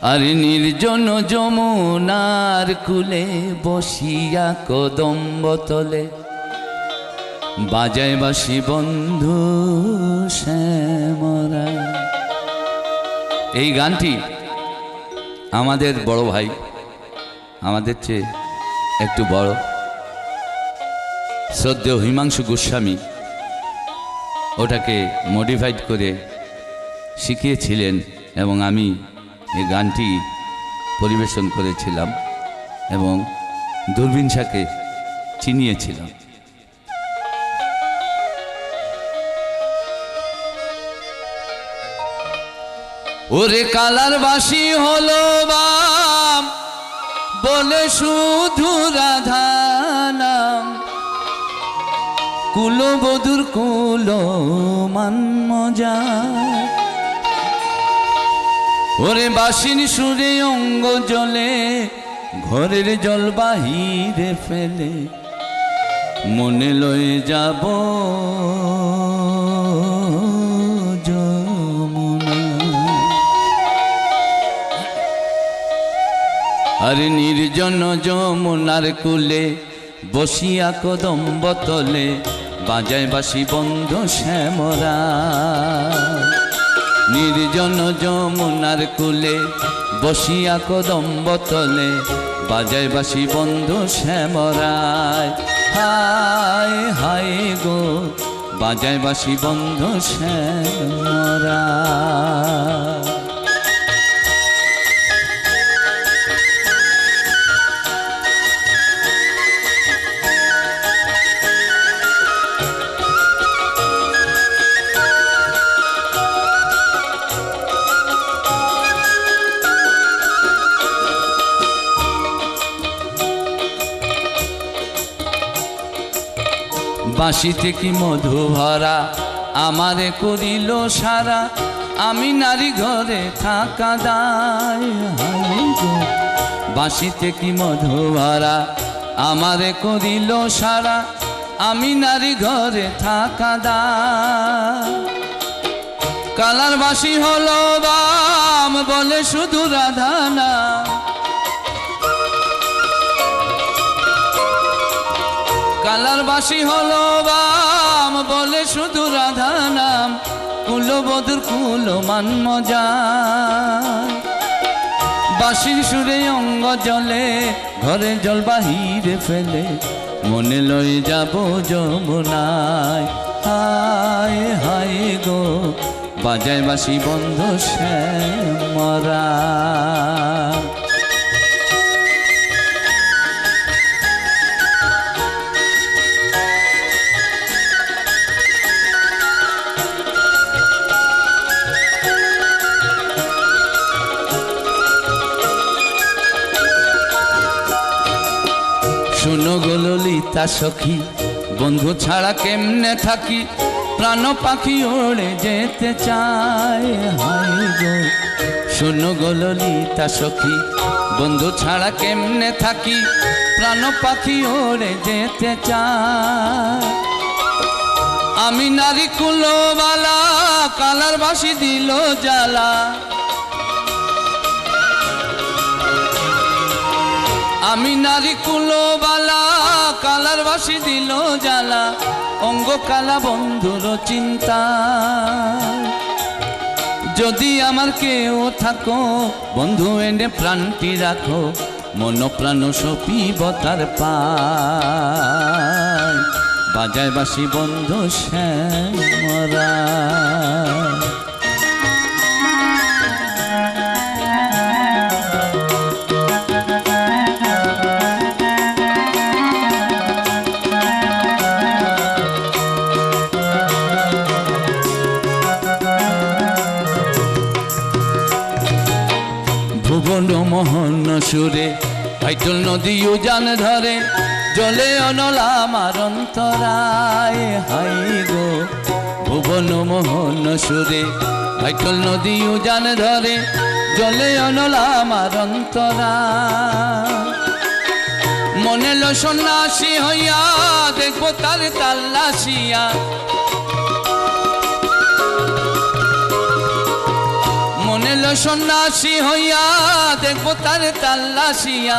আর নির্জন যমুনার কুলে বসিয়া কদম্ব তলে। বাজায় বাসি বন্ধু শ্যামরা এই গানটি আমাদের বড় ভাই, আমাদের চেয়ে একটু বড়। শ্রদ্ধেয় হিমাংশু গোস্বামী ওটাকে মডিফাইড করে শিখিয়েছিলেন এবং আমি এই গানটি পরিবেশন করেছিলাম এবং দূরবীন শাকে চিনিয়েছিলাম। ওরে কালার বাসি হলো বাম, বলে শুধু রাধানাম। কুলবধুর কুল মান মজা। ওরে বাসিন সুরে অঙ্গ জলে, ঘরের জল বাহিরে ফেলে, মনে লয়ে যাব আর নির্জন যমুনার কুলে বসিয়া কদম্ব তলে, বাজায় বাসি বন্ধ শ্যামরা। নির্জন যমুনার কুলে বসিয়া কদম্ব তলে বাজায় বাসি বন্ধু শ্যামরায়। হায় হায় গো, বাজায় বাসি বন্ধু শ্যামরা বাঁশিতে কি মধু ভরা? আমারে করিল সারা। আমি নারী ঘরে থাকা দায়। বাঁশিতে কি মধু ভরা? আমারে করিল সারা। আমি নারী ঘরে থাকা দায়। কালার বাসি হলো বাম বলে শুধু রাধা কালার বাসি হলো বাম, বলে শুধু রাধা নাম কুলবধুর কুল মান মজা। বাসির সুরে অঙ্গ জলে, ঘরে জল বাহিরে ফেলে, মনে লয়ে যাব যমুনায়। হায় হায় গো, বাজায় বাসি বন্ধ শ্যামরা ললিতা সখী, বন্ধু ছাড়া কেমনে থাকি? প্রাণ পাখি ওড়ে যেতে চায়, হায় গো। শুনো বন্ধু ছাড়া কেমনে থাকি? প্রাণ পাখি ওড়ে যেতে চায়। আমি নারী কুলোবালা কালার বাসি দিল জ্বালা। আমি নারী কুলোবালা কালার বাসি দিল জ্বালা, অঙ্গ কালা বন্ধুর চিন্তা। যদি আমার কেউ থাকো, বন্ধু এনে প্রাণটি রাখো মন প্রাণ সপিব তার পায়। বাজায় বাসি বন্ধ শ্যামরা মোহন সুরে ভাইটল নদী উজান ধরে, জলে অনলা আমার অন্তরায় হাই গো, ভুবন মোহন সুরে ভাইটল নদী উজান ধরে, জলে অনলা আমার অন্তরায় মনে লো সন্ন্যাসী হইয়া, দেখব তার তাল্লাশিয়া সন্ন্যাসী হইয়া দেখব তার তাল্লাশিয়া,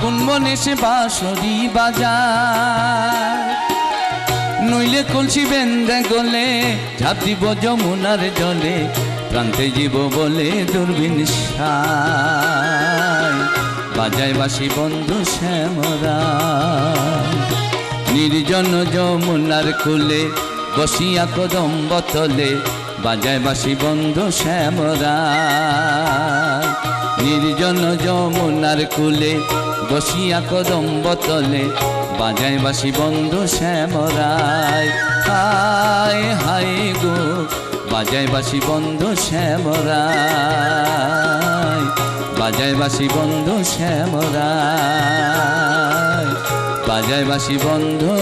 কোন বনে সে বাঁশরি বাজার নইলে কলসি বেন্দে গলে, ঝাঁপ দিব যমুনার জলে, প্রান্তে জীব বলে দূরবীন বাজায় বাসি বন্ধু শ্যামরা। নির্জন যমুনার কুলে বসিয়া কদম্ব তলে বাজায় বাসি বন্ধু শ্যামরা। নির্জন যমুনার কুলে বসিয়া কদম্ব তলে বাজায় বাসি বন্ধু শ্যামরায়। হায় হায় গো, বাজায় বাসি বন্ধু শ্যামরায়। বাজায় বাসি বন্ধু শ্যামরায়। বাজায় বাসি বন্ধু